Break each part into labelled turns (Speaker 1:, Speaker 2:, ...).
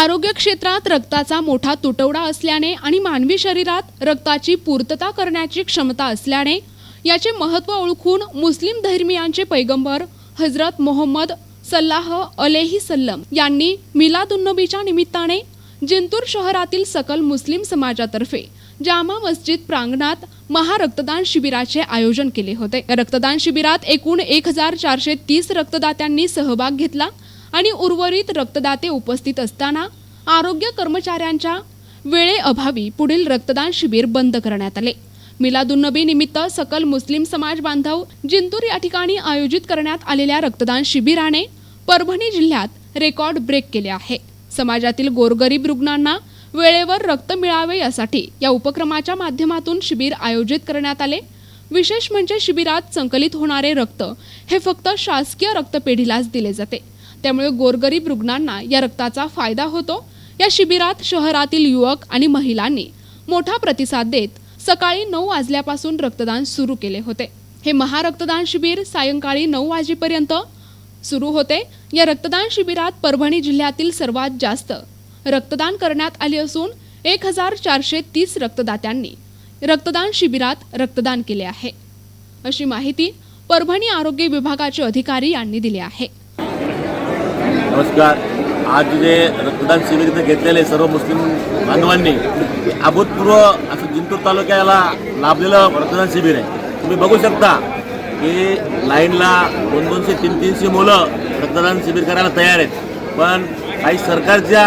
Speaker 1: आरोग्य क्षेत्रात रक्ताचा मोठा तुटवडा असल्याने आणि मानवी शरीरात रक्ताची पूर्तता करण्याची क्षमता असल्याने याचे महत्त्व ओळखून मुस्लिम धर्मियांचे पैगंबर हजरत मोहम्मद सल्लाह अलेही सल्लम यांनी मिलादुन्नबीच्या निमित्ताने जिंतूर शहरातील सकल मुस्लिम समाजातर्फे जामा मस्जिद प्रांगणात महारक्तदान शिबिराचे आयोजन केले होते. रक्तदान शिबिरात एकूण एक हजार चारशे तीस रक्तदात्यांनी सहभाग घेतला. आणि उर्वरित रक्तदाते उपस्थित असताना आरोग्य कर्मचाऱ्यांच्या वेळेअभावी पुढील रक्तदान शिबिर बंद करण्यात आले. मिलादुन्नबी निमित्त सकल मुस्लिम समाज बांधव जिंतूर या ठिकाणी आयोजित करण्यात आलेल्या रक्तदान शिबिराने परभणी जिल्ह्यात रेकॉर्ड ब्रेक केले आहे. समाजातील गोरगरीब रुग्णांना वेळेवर रक्त मिळावे यासाठी या उपक्रमाच्या माध्यमातून शिबिर आयोजित करण्यात आले. विशेष म्हणजे शिबिरात संकलित होणारे रक्त हे फक्त शासकीय रक्तपेढीलाच दिले जाते. त्यामुळे गोरगरीब रुग्णांना या रक्ताचा फायदा होतो. या शिबिरात शहरातील युवक आणि महिलांनी मोठा प्रतिसाद देत सकाळी नऊ वाजल्यापासून रक्तदान सुरू केले होते. हे महारक्तदान शिबिर सायंकाळी नऊ वाजेपर्यंत सुरू होते. या रक्तदान शिबिरात परभणी जिल्ह्यातील सर्वात जास्त रक्तदान करण्यात आले असून एक हजार चारशे तीस रक्तदात्यांनी रक्तदान शिबिरात रक्तदान केले आहे. अशी माहिती परभणी आरोग्य विभागाचे अधिकारी यांनी दिली आहे.
Speaker 2: नमस्कार. आज जे रक्तदान शिबिर इथे घेतलेले सर्व मुस्लिम बांधवांनी अभूतपूर्व असं जिंतूर तालुक्याला लाभलेलं रक्तदान शिबिर आहे. तुम्ही बघू शकता की लाईनला दोन दोनशे तीन तीनशे मुलं रक्तदान शिबिर करायला तयार आहेत. पण काही सरकारच्या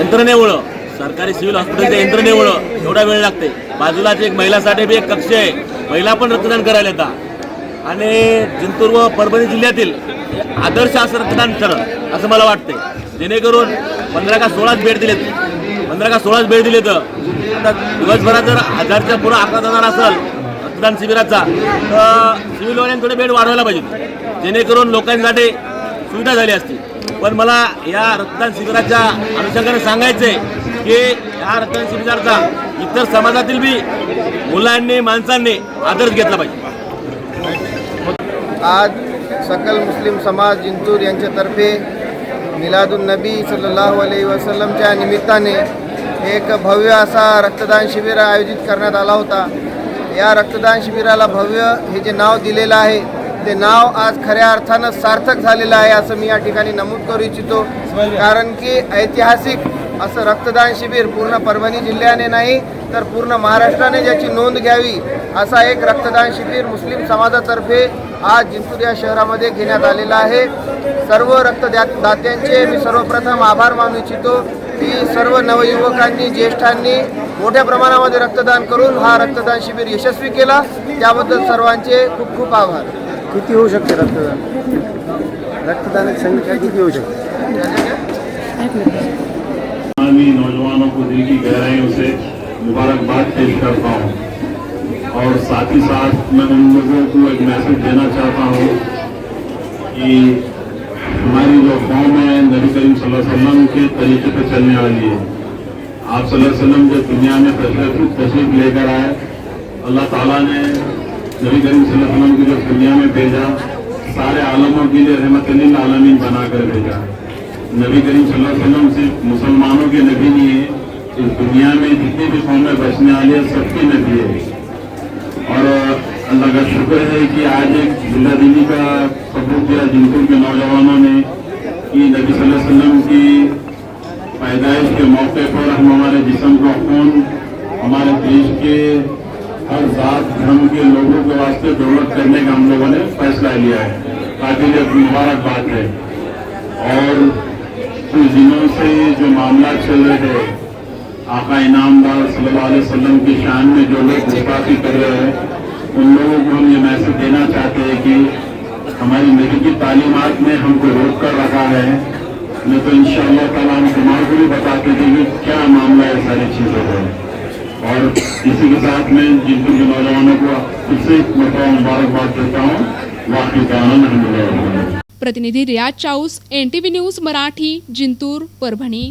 Speaker 2: यंत्रणेमुळं सरकारी सिव्हिल हॉस्पिटलच्या यंत्रणेमुळं एवढा वेळ लागते बाजूलाच एक महिलासाठी बी एक कक्ष आहे महिला पण रक्तदान करायला येतात. आणि जिंतूर व परभणी जिल्ह्यातील आदर्श असं रक्तदान असं मला वाटतंय. जेणेकरून पंधरा का सोळाच भेट दिलेत. पंधरा का सोळाच भेट दिले तर आता दिवसभरात जर हजारच्या पुढं आकडा जाणार असेल रक्तदान शिबिराचा तर सिव्हिलवाल्यांनी थोडे बेड वाढवायला पाहिजे जेणेकरून लोकांसाठी सुविधा झाली असती. पण मला या रक्तदान शिबिराच्या अनुषंगाने सांगायचंय की या रक्तदान शिबिराचा इतर समाजातील बी मुलांनी माणसांनी आदर्श घेतला पाहिजे.
Speaker 3: आज सकल मुस्लिम समाज जिंतूर यांच्यातर्फे मिलादुन नबी सल्लल्लाहु अलैहि वसलमच्या निमित्ताने एक भव्य असा रक्तदान शिबिर आयोजित करण्यात आला होता. या रक्तदान शिबिराला भव्य हे जे नाव दिलेलं आहे ते नाव आज खऱ्या अर्थानं सार्थक झालेलं आहे असं मी या ठिकाणी नमूद करू इच्छितो. कारण की ऐतिहासिक असं रक्तदान शिबिर पूर्ण परभणी जिल्ह्याने नाही तर पूर्ण महाराष्ट्राने ज्याची नोंद घ्यावी असा एक रक्तदान शिबिर मुस्लिम समाजातर्फे आज जिंतूर या शहरामध्ये घेण्यात आलेला आहे. सर्व रक्तदा दात्यांचे मी सर्वप्रथम आभार मानू इच्छितो की सर्व नवयुवकांनी ज्येष्ठांनी मोठ्या प्रमाणामध्ये रक्तदान करून हा रक्तदान शिबिर यशस्वी केला. त्याबद्दल सर्वांचे खूप खूप आभार.
Speaker 4: किती होऊ शकते रक्तदान? रक्तदानाची संख्या किती होऊ शकते?
Speaker 5: नौजवानों को दिल की गहराइयों से मुबारकबाद पेश करता हूँ। और साथ ही साथ मैं उन लोगों को एक मैसेज देना चाहता हूँ कि हमारी जो कौम है नबी करीम सल्लल्लाहु अलैहि वसल्लम के तरीके पर चलने वाली है आप सल्लल्लाहु अलैहि वसल्लम जो दुनिया में तशरीफ तशरीफ लेकर आए अल्लाह ताला ने नबी करीम सल्लल्लाहु अलैहि वसल्लम को जो दुनिया में भेजा सारे आलमों के लिए रहमत आलमीन बनाकर भेजा नबी करीम सल्लल्लाहु अलैहि वसल्लम सिर्फ मुसलमानों के नबी नहीं है इस दुनिया में जितनी भी कौमें बसने वाली है सबके नबी है और अल्लाह का शुक्र है कि आज एक जिला दिल्ली का सबूत दिया जिनपुर के नौजवानों ने कि नबी सल्लल्लाहु अलैहि वसल्लम की पैदाइश के मौके पर हम हमारे जिस्म का खून हमारे देश के हर जात धर्म के लोगों के वास्ते डोनेट करने का हम लोगों ने फैसला लिया है काबिल मुबारकबाद है और कुछ दिनों से जो मामला चल रहे हैं आका इनामदार सल्लल्लाहु अलैहि वसल्लम की शान में जो लोग गुस्ताखी कर रहे हैं उन लोगों को हम ये मैसेज देना चाहते हैं कि हमारी नबी की तालीमात ने हमको रोक कर रखा है नहीं तो इन ताला हम तुम्हारे को भी बताते थे कि क्या मामला है सारी चीज़ों का और इसी के साथ मैं जिनको के नौजवानों को फिर से एक मरतबा मुबारकबाद देता हूँ वाकई का आनंद हम
Speaker 1: प्रतिनिधी Riyaz Chaus N T V news Marathi Jintur Parbhani